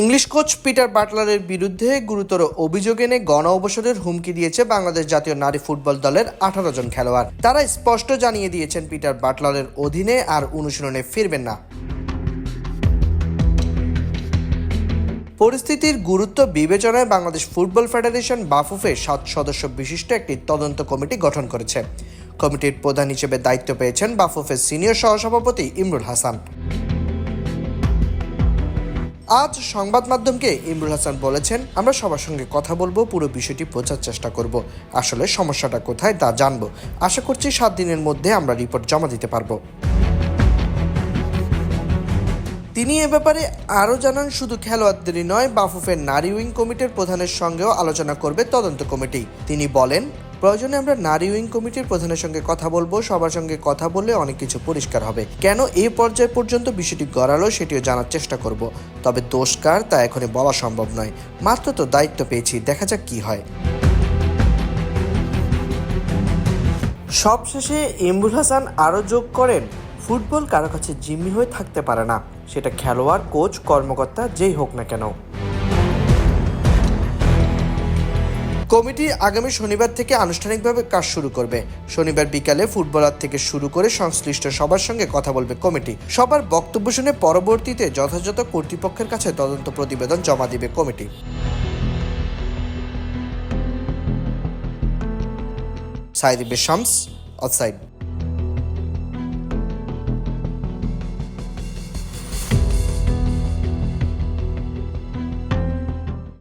English coach Peter বাটলারের বিরুদ্ধে গুরুতর অভিযোগ এনে গণ অবসরের হুমকি দিয়েছে বাংলাদেশ জাতীয় নারী ফুটবল দলের আঠারো জন খেলোয়াড়। তারা স্পষ্ট জানিয়ে দিয়েছেন পিটার বাটলারের অধীনে আর অনুশীলনে ফিরবেন না। পরিস্থিতির গুরুত্ব বিবেচনায় বাংলাদেশ ফুটবল ফেডারেশন বাফুফে সাত সদস্য বিশিষ্ট একটি তদন্ত কমিটি গঠন করেছে। কমিটির প্রধান হিসেবে দায়িত্ব পেয়েছেন বাফুফের সিনিয়র সহসভাপতি ইমরুল হাসান। আজ সংবাদ মাধ্যমকে ইমরুল হাসান বলেছেন, আমরা সবার সঙ্গে কথা বলব, পুরো বিষয়টি বোঝার চেষ্টা করব। আসলে সমস্যাটা কোথায় তা জানব। আশা করছি সাত দিনের মধ্যে আমরা রিপোর্ট জমা দিতে পারব। তিনি এ ব্যাপারে আরও জানান, শুধু খেলোয়াড়দেরই নয়, বাফুফের নারী উইং কমিটির প্রধানের সঙ্গেও আলোচনা করবে তদন্ত কমিটি। তিনি বলেন প্রয়োজনে আমরা নারী উইং কমিটির প্রধানের সঙ্গে কথা বলব, সবার সঙ্গে কথা বললে অনেক কিছু পরিষ্কার হবে। কেন এই পর্যায় পর্যন্ত বিষয়টি গড়ালো সেটিও জানার চেষ্টা করব। তবে দোষ কার তা এখনই বলা সম্ভব নয়। মাত্র তো দায়িত্ব পেয়েছি, দেখা যাক কি হয়। সবশেষে ইমরুল হাসান আরও যোগ করেন, ফুটবল কারও কাছে জিম্মি হয়ে থাকতে পারে না। সেটা খেলোয়াড়, কোচ, কর্মকর্তা, যেই হোক না কেন। কমিটি আগামী শনিবার থেকে আনুষ্ঠানিকভাবে কাজ শুরু করবে। শনিবার বিকালে ফুটবলার থেকে শুরু করে সংশ্লিষ্ট সবার সঙ্গে কথা বলবে কমিটি। সবার বক্তব্য শুনে পরবর্তীতে যথাযথ কর্তৃপক্ষের কাছে তদন্ত প্রতিবেদন জমা দিবে কমিটি। সাইদিবে শামস অফসাইড